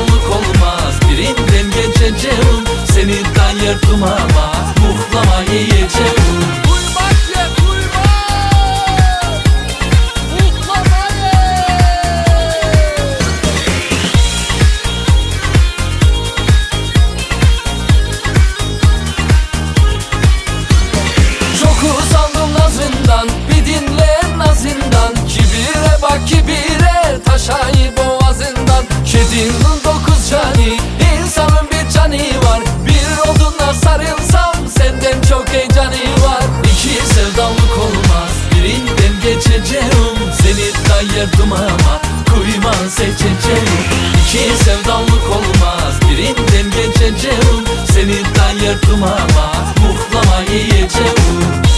sağlık olmaz. Birinden geçeceğim Seni dayırtmama Muhlama yiyeceğim. derdumama Kuyman seçeceğim. İki sevdalık olmaz Birinden geçeceğim. Seni dayar dumama Muhlama yiyeceğim.